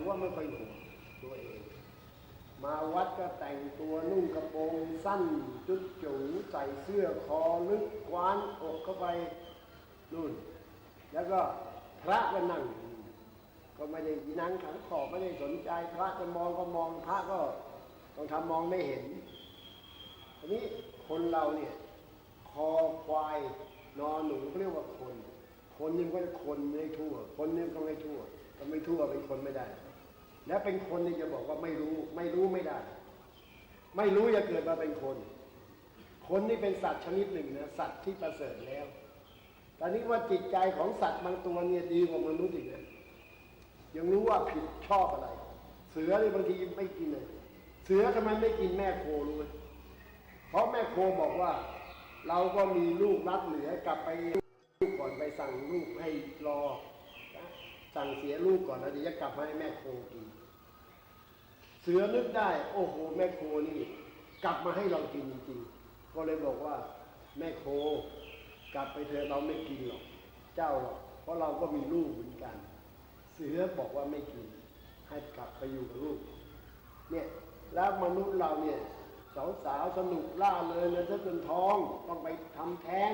รือว่าไม่ค่อยห่วงตัวเอง มาวัดก็แต่งตัวนุ่งกระโปรงสั้นจุดจูใส่เสื้อคอลึกคว้านอกเข้าไปนู่น แล้วก็พระก็นั่ง ก็ไม่ได้นั่งขังขอบไม่ได้สนใจ พระจะมองก็มองพระก็ต้องทำมองไม่เห็นทีนี้คนเราเนี่ยคอควายนอนหนูเขาเรียกว่าคน คนนึงก็จะคนไม่ทั่ว คนนึงก็ไม่ทั่ว ก็ไม่ทั่วเป็นคนไม่ได้ แล้วเป็นคนนี่จะบอกว่าไม่รู้ ไม่รู้ไม่ได้ ไม่รู้จะเกิดมาเป็นคน คนนี่เป็นสัตว์ชนิดหนึ่งนะสัตว์ที่ประเสริฐแล้วตอนนี้ว่าจิตใจของสัตว์บางตัวเนี่ยดีกว่ามนุษย์อีกนะยังรู้ว่าผิดชอบอะไร เสือนี่บางทีไม่กินเลย เสือทำไมไม่กินแม่โครู้ไหมเพราะแม่โคบอกว่า เราก็มีลูกรัดเหลือกลับไปลูกก่อนไปสั่งลูกให้รอสั่งเสียลูกก่อนแล้วเดี๋ยวจะกลับมาให้แม่โคกิน เสือนึกได้ โอ้โหแม่โคนี่ กลับมาให้เรากินจริงๆ ก็เลยบอกว่า แม่โค กลับไปเถอะเราไม่กินหรอก เจ้าหรอกเพราะเราก็มีลูกเหมือนกัน เสือบอกว่าไม่กิน ให้กลับไปอยู่กับลูก เนี่ยแล้วมนุษย์เราเนี่ยสาวๆสนุกล่าเลยนะถ้าจนท้องต้องไปทำแท้ง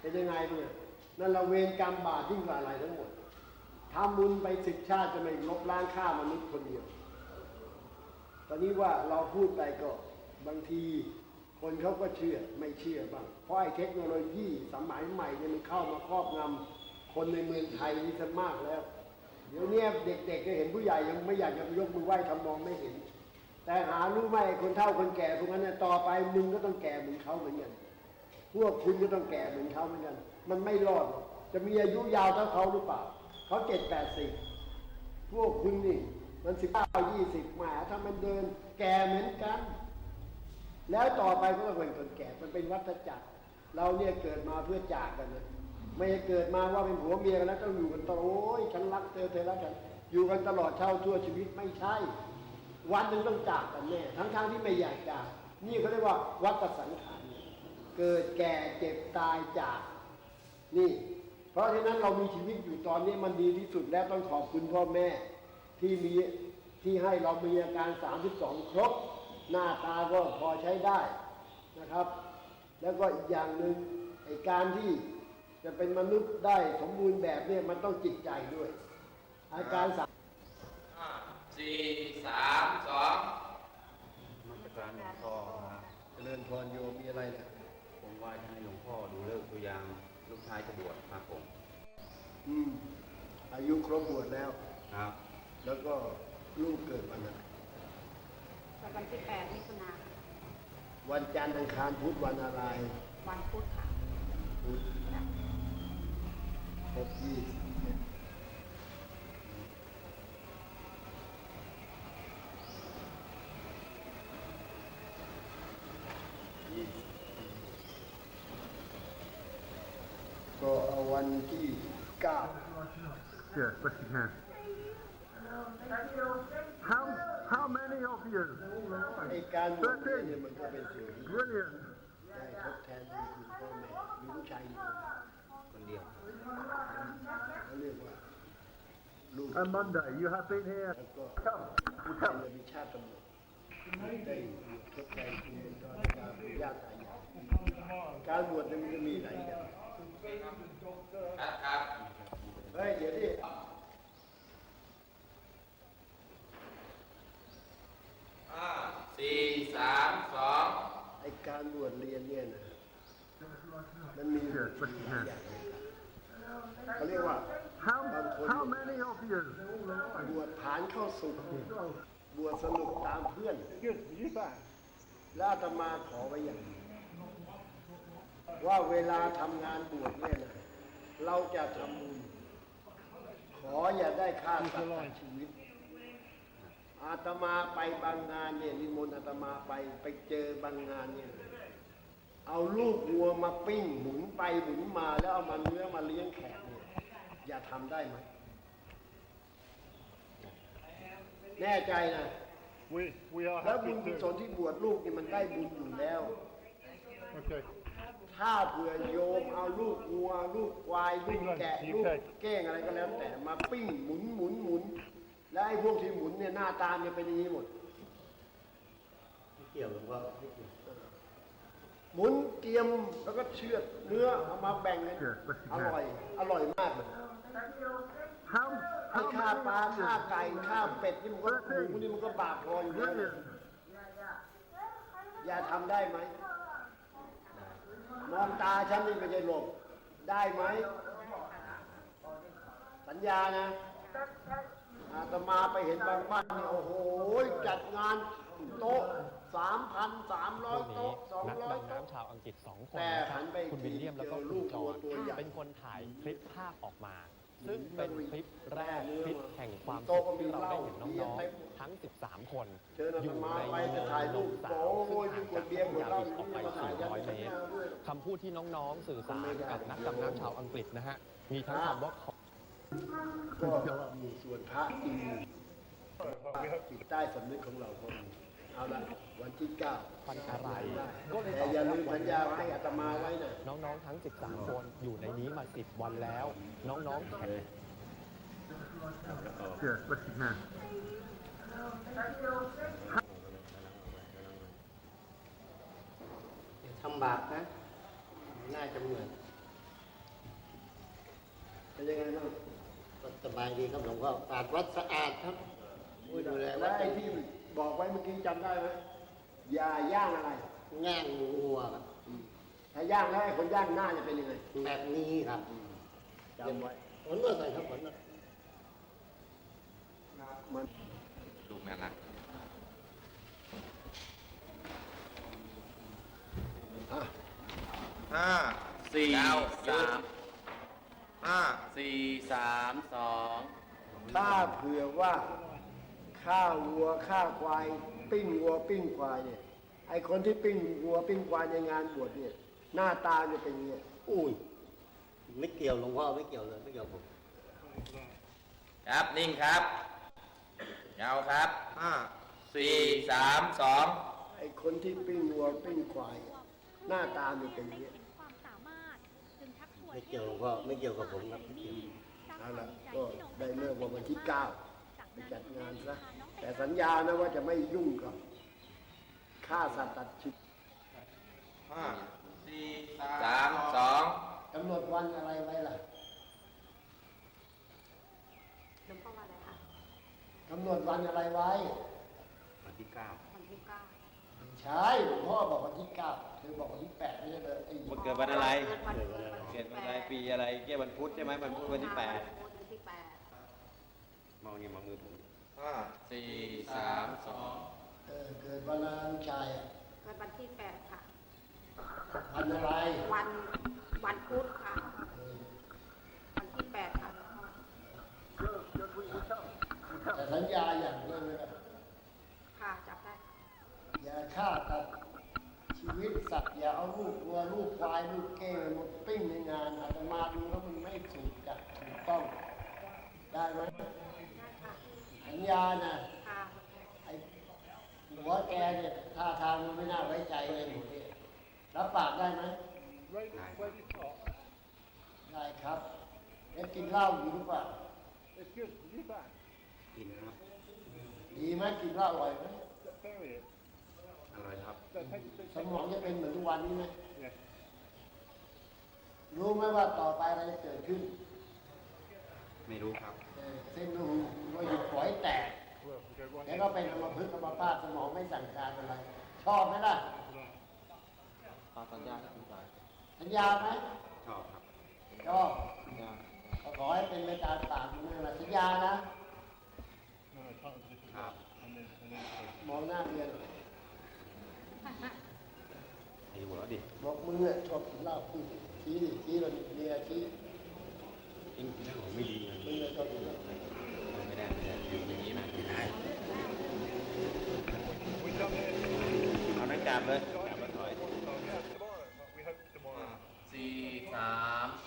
เป็นยังไงเนี่ยนั่นละเวรกรรมบาปยิ่งกว่าอะไรทั้งหมดทำบุญไปสิบชาติจะไม่ลบล้างฆ่ามนุษย์คนเดียว ตอนนี้ว่าเราพูดไปก็บางทีคนเขาก็เชื่อไม่เชื่อบ้าง เพราะไอ้เทคโนโลยีสมัยใหม่เนี่ยมันเข้ามาครอบงำคนในเมืองไทยนี่จะมากแล้ว เดี๋ยวนี้เด็กๆก็เห็นผู้ใหญ่ยังไม่อยากจะยกมือไหว้ทำมองไม่เห็น แต่หารู้ไหมคนเฒ่าคนแก่พวกนั้นเนี่ยต่อไปมึงก็ต้องแก่เหมือนเขาเหมือนกันพวกคุณก็ต้องแก่เหมือนเขาเหมือนกัน มันไม่รอดจะมีอายุยาวเท่าเขาหรือเปล่าเขาเจ็ดแปดสิบพวกคุณนี่ มันสิบเก้ายี่สิบหมาถ้ามันเดินแก่เหมือนกัน แล้วต่อไปก็ต้องเป็นคนแก่ มันเป็นวัฏจักร เราเนี่ยเกิดมาเพื่อจากกันนะไม่เกิดมาว่าเป็นผัวเมียกันแล้วต้องอยู่กันตลอดโอ้ยฉันรักเธอเธอรักฉันอยู่กันตลอดเช่าทั่วชีวิตไม่ใช่ วันหนึ่งต้องจากกันแน่ทั้งๆที่ไม่อยากจาก นี่เขาเรียกว่าวัฏสังขารเกิดแก่เจ็บตายจาก นี่ เพราะฉะนั้นเรามีชีวิตอยู่ตอนนี้มันดีที่สุดแล้วต้องขอบคุณพ่อแม่ ที่มีที่ให้เรามีอาการ 32 ครบ หน้าตาก็พอใช้ได้นะครับ แล้วก็อีกอย่างหนึ่งไอการที่จะเป็นมนุษย์ได้สมบูรณ์แบบเนี่ยมันต้องจิตใจด้วย อาการสามห้าสี่สามสองมาตรการหลวงพ่อครับเจริญพรโยมมีอะไรเนี่ยผมว่าจะให้หลวงพ่อดูเลิกษ์ตัวอย่างลูกชายจะบวชครับผม อืม อายุครบบวชแล้วครับ แล้วก็ลูกเกิดวันไหนวันที่แปดมิถุนาวันจันทร์อังคารพุธวันอะไร วันพุธค่ะพุธครบยี่สิบเอ็ดยี่สิบก็เอาวันที่เก้า Yes, but you can. How how many of you? ไอ้การ บวชเนี่ยมันก็เป็นสิ่งที่ Brilliant. ได้ทดแทนบุญคุณพ่อแม่มีลูกชายอีกคนคนเดียวเขาเรียกว่าลูก On Monday, you have been here. แล้วก็ Come, ผู้ชาย come. จะมีชาติกำเนิดได้ทดแทนคุณเป็นตอนยาปู่ย่าตายายการบวชเนี่ยมันจะมีหลายอย่างครับครับเฮ้ยเดี๋ยวดิ ห้าสี่สามสอง ไอ้การบวชเรียนเนี่ยนะ มันมีหลายอย่างเขาเรียกว่า How how many of you? บวชฐานเข้าสุขบวชสนุกตามเพื่อน Good. You back? แล้วอาตมาขอไว้อย่างนี้ว่าเวลาทำงานบวชเนี่ยนะเราจะทำบุญขออย่าได้ค่าสัตว์ตัดชีวิต อาตมาไปบางงานเนี่ยนิมนต์อาตมาไปไปเจอบางงานเนี่ย เอาลูกวัวมาปิ้งหมุนไปหมุนมาแล้วเอามาเนื้อมาเลี้ยงแขกเนี่ยอย่าทำได้ไหมแน่ใจนะ We we are แล้วบุ happy ญกุศล to. ที่บวชลูกนี่มันได้บุญอยู่แล้ว Okay. ถ้าเผื่อโยมเอาลูกวัว ลูกควายลูกแกะลูกเก้งอะไรก็แล้วแต่มาปิ้งหมุนหมุนหมุนและไอ้พวกที่หมุนเนี่ยหน้าตาเนี่ยเป็นอย่างนี้หมด ไม่เกี่ยวหลวงพ่อไม่เกี่ยว หมุนเกียมแล้วก็เชือดเนื้อเอามาแบ่งกันอร่อย อร่อยมากเลย How, ไอ้ how ข้าปลา many ข้า of ไก่ข้าเป็ดนี่มันก็หมูนี่มันก็บาปพออยู่ you? แล้ว Goodness. อย่าทำได้ไหม มองตาฉันนี่ไม่ใช่หลบ ได้ไหม สัญญานะ อาตมาไปเห็นบางบ้านเนี่ยโอ้โห จัดงานโต๊ะ สามพันสามร้อยคู่นี้โต๊ะสองนักร้อยดำโต๊ะน้ำชาวอังกฤษสองคนแต่นะคหัรับนไปคุณวิลเลียมแล้วก็เจอคุลูณกจอห์นตัวใหญ่เป็นคนถ่ายคลิปภาพออกมา ซึ่งอืมเป็นคลิปแรกเนื้อคลิปแห่งความโต๊ะสุขก็มีที่เราได้เหล้าเห็นน้องเบียร์เต็มๆทั้ง 13 คนเชิญอาอตยู่มาในไปจะถ่ายรูปสาโอ้วซึ่งยห่างมีคจากนเบียร์หมดยาเหล้าริสออกไป 400 เมตรคำพูดที่น้องๆ สื่อสารกับนักดำน้ำชาวอังกฤษนะฮะมีทั้งคำว่าก็มีส่วนพระจริงจิตใต้สำนึกของเราคน เอาละวันที่เก้าพันอะไรก็เลยตแต่อบอย่าลืมว่าสัญญาให้อาตมาไว้นะน้องๆทั้ง 13 คนอยู่ในนี้มา 10 วันแล้ว น้องๆแข่ง Here, what's his hand? ทำบาปนะ น่าจะเหมือนเป็นยังไงบ้างก็สบายดีครับหลวงพ่อปาดวัดสะอาดครับอุ้ยดูแลแล้วัวดไอ้ที่ บอกไว้เมื่อกี้จำได้ไหมอย่าย่างอะไรง่างงัวครับถ้าย่างแล้วไอ้คนย่างหน้าจะเป็นยังไงแบบนี้ครับจำไว้ผลเมื่อไหร่ครับผลเมื่อมันลูกน่ารักอะห้าสี่สามห้าสี่สามสองถ้าเผื่อว่า ข้าววัวข้าวควาย ปิ้งวัวปิ้งควายเนี่ยไอ้คนที่ปิ้งวัวปิ้งควายในงานบวชเนี่ย หน้าตาจะเป็นอย่างเงี้ยอุ้ยไม่เกี่ยวหลวงพ่อไม่เกี่ยวเลยไม่เกี่ยวผมครับนิ่งครับยาวครับห้าสี่สามสองไอ้คนที่ปิ้งวัวปิ้งควายอะหน้าตามันเป็นอย่างเงี้ยความสามารถจึงชักชวนไม่เกี่ยวหลวงพ่อไม่เกี่ยวกับผมครับไม่เกี่ยวเอาละก็ได้เลิกว่าวันที่เก้า ไปจัดงานซะแต่สัญญานะว่าจะไม่ยุ่งกับฆ่าสัตว์ตัดชีวิตห้าสี่สามสองกำหนดวันอะไรไว้ล่ะหลวงพ่อว่าอะไรคะกำหนดวันอะไรไว้ วันที่เก้าวันที่เก้าใช่หลวงพ่อบอกวันที่เก้าเธอบอกวันที่แปดไม่ใช่เลยไอ้วันเกิดวันอะไร เกิดวันเกิดวันเกิดวันอะไรปีอะไรเกี่ยวันพุธใช่ไหมวันพุธวันที่แปดวันที่แปด มองนี่มองมือผมห้าสี่สามสองเออเกิดวันอะไรลูกชายอะเกิดวันที่แปดค่ะ วันอะไร วันวันพุธค่ะเออวันที่แปดค่ะหลวงพ่อแต่สัญญาอย่างเดียวเลยนะค่ะจับได้ อย่าฆ่าตัดชีวิตสัตว์อย่าเอาลูกวัวลูกควายลูกเก้งมาปิ้งในงานอาตมาดูแล้วมันไม่ถูกจัดถูกต้อง ได้ไหมได้ค่ะสั ญญานะค่ะไอ้หัวแกเนี่ยท่าทางมันไม่น่าไว้ใจเลยหมดเนี่ยรับปากได้ไหม Right, right at top. ได้ครับแล้วกินเหล้าอยู่หรือเปล่า It's good. You back. กินครับดีไหมกินเหล้าอร่อยไหม Bury it. อร่อยครับ So take, take, สมองจะเป็นเหมือนทุกวันนี้ไหม Yes. รู้ไหมว่าต่อไปอะไรจะเกิดขึ้น ไม่รู้ครับเออเส้นหูโลหิตฝอยแตก Well, we go right แล้วก็เป็นอัมพฤกษ์อัมพาตสมองไม่สั่งการอะไร ชอบไหมล่ะตอนสัญญาที่คุณจ่ายสัญญาไหมชอบครับชอบสัญญาก็ขอให้เป็นไปตามปากมึงนะสัญญานะ No, I can't position Ah. And then, and then. มองหน้าเรียนไอ้หัวดิบอกมึงอะชอบกินเหล้าพูดชี้ดิชี้เราเมียชี้ เอาหน้ากากเลยสี่สามส